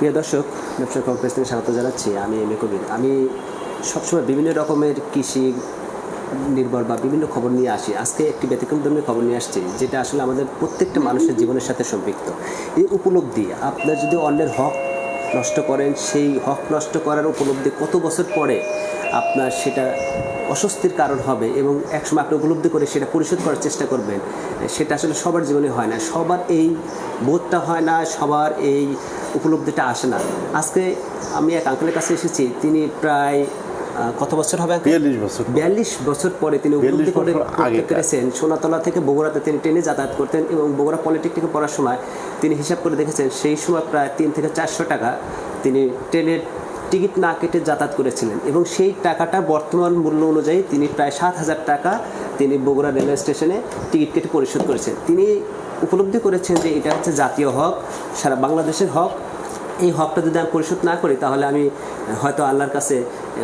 প্রিয় দর্শক ব্যবসা কংগ্রেস থেকে স্বাগত জানাচ্ছি। আমি এম এ কবির। আমি সবসময় বিভিন্ন রকমের কৃষি নির্ভর বা বিভিন্ন খবর নিয়ে আসি। আজকে একটি ব্যতিক্রমধর্মী খবর নিয়ে আসছি, যেটা আসলে আমাদের প্রত্যেকটা মানুষের জীবনের সাথে সম্পৃক্ত। এই উপলব্ধি, আপনার যদি অন্যের হক নষ্ট করেন, সেই হক নষ্ট করার উপলব্ধি কত বছর পরে আপনার সেটা অস্বস্তির কারণ হবে এবং একসময় আপনি উপলব্ধি করে সেটা পরিশোধ করার চেষ্টা করবেন সেটা আসলে সবার জীবনে হয় না সবার এই বোধটা হয় না সবার এই উপলব্ধিটা আসে না। আজকে আমি এক আঙ্কেলের কাছে এসেছি তিনি প্রায় কত বছর হবে বিয়াল্লিশ বছর। বিয়াল্লিশ বছর পরে তিনি উপলব্ধি করে করতে পেরেছেন। সোনাতলা থেকে বগুড়াতে তিনি ট্রেনে যাতায়াত করতেন এবং বগুড়া পলিটেকনিকে পড়ার সময় তিনি হিসাব করে দেখেছেন সেই সময় প্রায় তিন থেকে চারশো টাকা তিনি ট্রেনের টিকিট না কেটে যাতায়াত করেছিলেন এবং সেই টাকাটা বর্তমান মূল্য অনুযায়ী তিনি প্রায় সাত হাজার টাকা তিনি বগুড়া রেলওয়ে স্টেশনে টিকিট কেটে পরিশোধ করেছেন। তিনি উপলব্ধি করেছেন যে এটা হচ্ছে জাতীয় হক সারা বাংলাদেশের হক। এই হকটা যদি আমি পরিশোধ না করি তাহলে আমি হয়তো আল্লাহর কাছে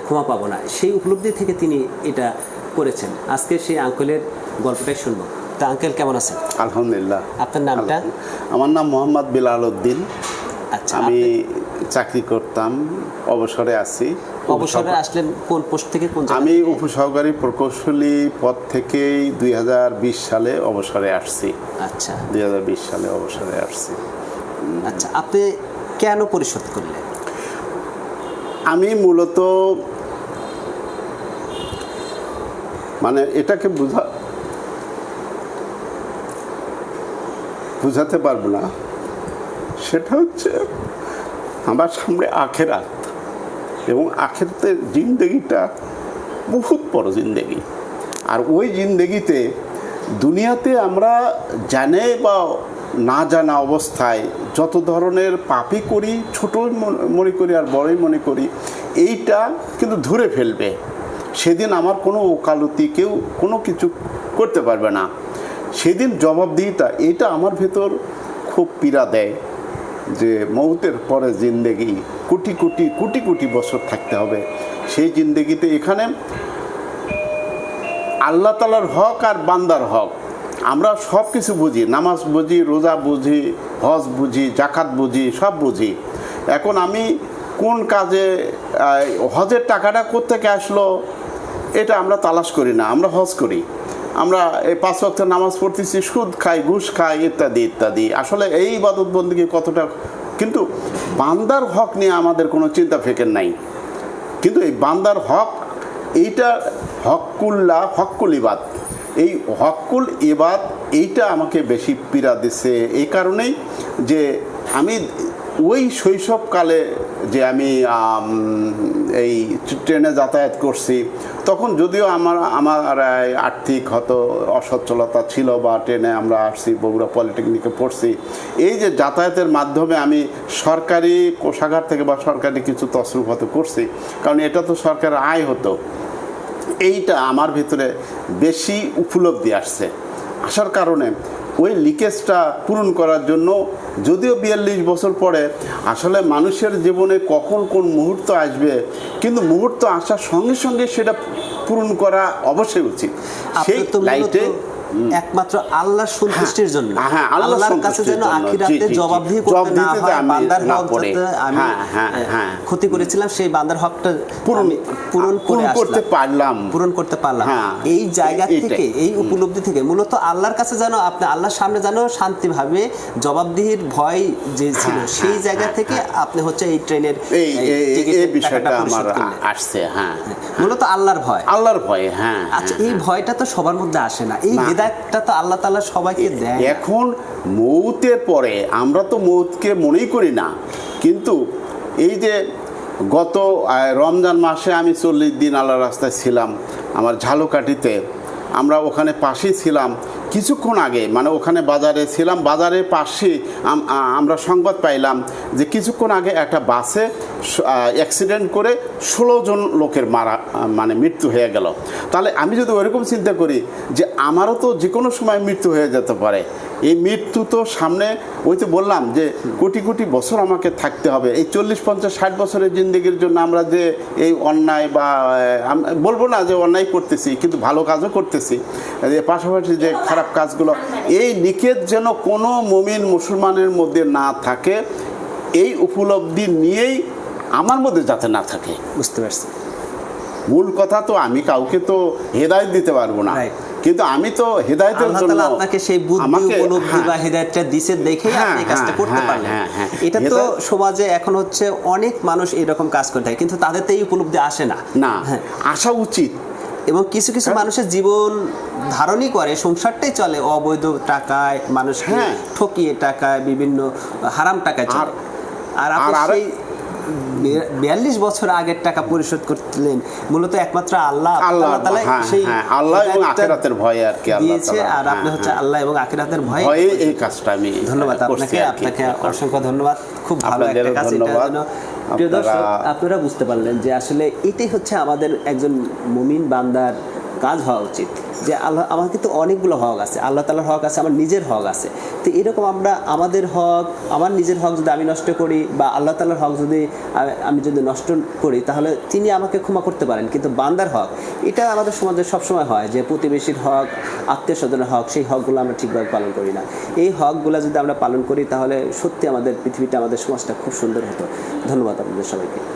ক্ষমা পাবো না। সেই উপলব্ধি থেকে তিনি এটা করেছেন। আজকে সেই আঙ্কেলের গল্পটাই শুনব। তা আঙ্কেল কেমন আছেন? আলহামদুলিল্লাহ। আপনার নামটা? আমার নাম মোহাম্মদ বিলাল উদ্দিন। আচ্ছা আমি চাকরি করতাম অবসরে আছি। অবসরে আসলেন কোন পোস্ট থেকে কোন আমি? উপসহকারী প্রকৌশলী পদ থেকেই দুই হাজার বিশ সালে অবসরে আসছি। আচ্ছা। দুই হাজার বিশ সালে অবসরে আসছি। আচ্ছা আপনি কেন পরিশোধ করলেন? আমি মূলত মানে এটাকে বুঝা বুঝাতে পারব না। সেটা হচ্ছে আমার সামনে আখেরাত এবং আখেরাতের জিন্দেগিটা বহুত বড় জিন্দেগি। আর ওই জিন্দেগিতে দুনিয়াতে আমরা জানে বা না জানা অবস্থায় যত ধরনের পাপই করি, ছোটই মন- করি আর বড়ই মনে করি, এইটা কিন্তু ধরে ফেলবে। সেদিন আমার কোনো ওকালতি, কেউ কোনো কিছু করতে পারবে না। সেদিন জবাবদিহিতা, এটা আমার ভেতর খুব পীড়া দেয়। যে মৌতের পরে জিন্দেগি, কোটি কোটি কোটি কোটি বছর থাকতে হবে। সেই জিন্দেগিতে এখানে আল্লাহ তালার হক আর বান্দার হক। আমরা সব কিছু বুঝি, নামাজ বুঝি, রোজা বুঝি, হজ বুঝি জাকাত বুঝি, সব বুঝি। এখন আমি কোন কাজে হজের টাকাটা কোত্থেকে আসলো, এটা আমরা তালাশ করি না, আমরা হজ করি। আমরা এই পাঁচ ওয়াক্ত নামাজ পড়তেছি, সুদ খাই, ঘুষ খাই, ইত্যাদি ইত্যাদি। আসলে এই ইবাদত বন্দী কতটা, কিন্তু বান্দার হক নিয়ে আমাদের কোনো চিন্তা ফেকের নাই। কিন্তু এই বান্দার হক, এইটা হকুল্লা, হকুল ইবাদ। এই হকুল ইবাদ, এইটা আমাকে বেশি পীড়া দিছে। এই কারণেই যে আমি ওই শৈশবকালে যে আমি এই ট্রেনে যাতায়াত করছি, তখন যদিও আমার আমার আর্থিক হয়তো অসচ্ছলতা ছিল বা ট্রেনে আমরা আসছি, বগুড়া পলিটেকনিকে পড়ছি, এই যে যাতায়াতের মাধ্যমে আমি সরকারি কোষাগার থেকে বা সরকারি কিছু তসরুফ হয়তো করছি, কারণ এটা তো সরকারের আয় হতো, এইটা আমার ভিতরে বেশি উপলব্ধি আসছে। আসার কারণে ওই লিকেজটা পূরণ করার জন্য যদিও বিয়াল্লিশ বছর পরে আসলে মানুষের জীবনে কখন কোন মুহূর্ত আসবে কিন্তু মুহূর্ত আসার সঙ্গে সঙ্গে সেটা পূরণ করা অবশ্যই উচিত। সেই লাইটে একমাত্র আল্লাহর সন্তুষ্টির জন্য। হ্যাঁ, আল্লাহর আল্লাহর কাছে যেন আখিরাতে। জবাবদিহি করতে না হয় বান্দার হক যাতে আমি হ্যাঁ, হ্যাঁ, হ্যাঁ। ক্ষতি করেছিলাম সেই বান্দার হকটা পূরণ পূরণ করে করতে পারলাম। পূরণ করতে পারলাম। হ্যাঁ, এই জায়গা থেকে এই উপলব্ধি থেকে মূলত আল্লাহর কাছে যেন আপনি আল্লাহর সামনে যেন শান্তিভাবে জবাবদিহির ভয় যে ছিল হ্যাঁ, সেই হ্যাঁ, জায়গা থেকে আপনি হচ্ছে এই ট্রেনের এই বিষয়টা আমার আসছে হ্যাঁ। মূলত আল্লাহর ভয়। আল্লাহর ভয় হ্যাঁ আচ্ছা হ্যাঁ, এই ভয়টা তো সবার মধ্যে আসে না। এই। হেদায়তটা তো আল্লাহ তালা সবাইকে দেয়। এখন মৌতের পরে আমরা তো মৌতকে মনেই করি না। কিন্তু এই যে গত রমজান মাসে আমি চল্লিশ দিন আল্লাহ রাস্তায় ছিলাম, আমার ঝালকাঠিতে, আমরা ওখানে পাশেই ছিলাম কিছুক্ষণ আগে মানে ওখানে বাজারে ছিলাম, বাজারের পাশে আমরা সংবাদ পাইলাম যে কিছুক্ষণ আগে একটা বাসে অ্যাক্সিডেন্ট করে ষোলো জন লোকের মারা মানে মৃত্যু হয়ে গেল। তাহলে আমি যদি ওইরকম চিন্তা করি যে আমারও তো যে কোনো সময় মৃত্যু হয়ে যেতে পারে, এই মৃত্যু তো সামনে, ওই তো বললাম যে কোটি কোটি বছর আমাকে থাকতে হবে, এই চল্লিশ, পঞ্চাশ, ষাট বছরের জিন্দগির জন্য আমরা যে এই অন্যায় বা বলব না যে অন্যায় করতেছি, কিন্তু ভালো কাজও করতেছি। পাশাপাশি যে খারাপ কাজগুলো। এই নিকেত যেন কোনো মমিন মুসলমানের মধ্যে না থাকে এই উপলব্ধি নিয়েই আমার মধ্যে যাতে না থাকে। বুঝতে পারছি। মূল কথা তো আমি কাউকে তো হেদায়ত দিতে পারব না। কিন্তু আমি তো হেদায়তের জন্য আপনাকে সেই বুদ্ধি আমাকে- উপলব্ধি হ্যাঁ, বা হেদায়েতটা দিছে দেখেই হ্যাঁ, আপনি কাজটা হ্যাঁ, করতে হ্যাঁ, পারলেন। হ্যাঁ, হ্যাঁ। এটা তো সমাজে এখন হচ্ছে অনেক মানুষ এরকম কাজ করে থাকে কিন্তু তাদের তো এই উপলব্ধি আসে না। না হ্যাঁ। আসা উচিত। এবং কিছু কিছু হ্যাঁ। মানুষের জীবন ধারণই করে সংসারটাই চলে অবৈধ টাকায় মানুষকে হ্যাঁ। ঠকিয়ে টাকায় বিভিন্ন হারাম টাকায় চলে আর- আপনি বিয়াল্লিশ বছর আগের টাকা পরিশোধ করলেন মূলত একমাত্র আল্লাহ হ্যাঁ সেই আল্লাহ এবং আখেরাতের ভয়ে আর কি দিয়েছে আর আপনি হচ্ছে। আল্লাহ এবং আখিরাতের ভয়ে এই কাজটা আমি ধন্যবাদ আপনাকে আপনাকে অসংখ্য ধন্যবাদ খুব ভালো একটা কাজ এটা প্রিয় দর্শক আপনারা- বুঝতে পারলেন যে আসলে এটাই হচ্ছে আমাদের একজন মুমিন বান্দার কাজ হওয়া উচিত। যে আল্লাহ, আমার কিন্তু অনেকগুলো হক আছে। আল্লাহ তালার হক আছে, আমার নিজের হক আছে। তো এরকম আমরা আমাদের হক, আমার নিজের হক যদি আমি নষ্ট করি বা আল্লাহ তালার হক যদি আমি যদি নষ্ট করি, তাহলে তিনি আমাকে ক্ষমা করতে পারেন। কিন্তু বান্দার হক, এটা আমাদের সমাজে সবসময় হয় যে প্রতিবেশীর হক আত্মীয় স্বজনের হক, সেই হকগুলো আমরা ঠিকভাবে পালন করি না। এই হকগুলো যদি আমরা পালন করি, তাহলে সত্যি আমাদের পৃথিবীটা, আমাদের সমাজটা খুব সুন্দর হতো। ধন্যবাদ আপনাদের সবাইকে।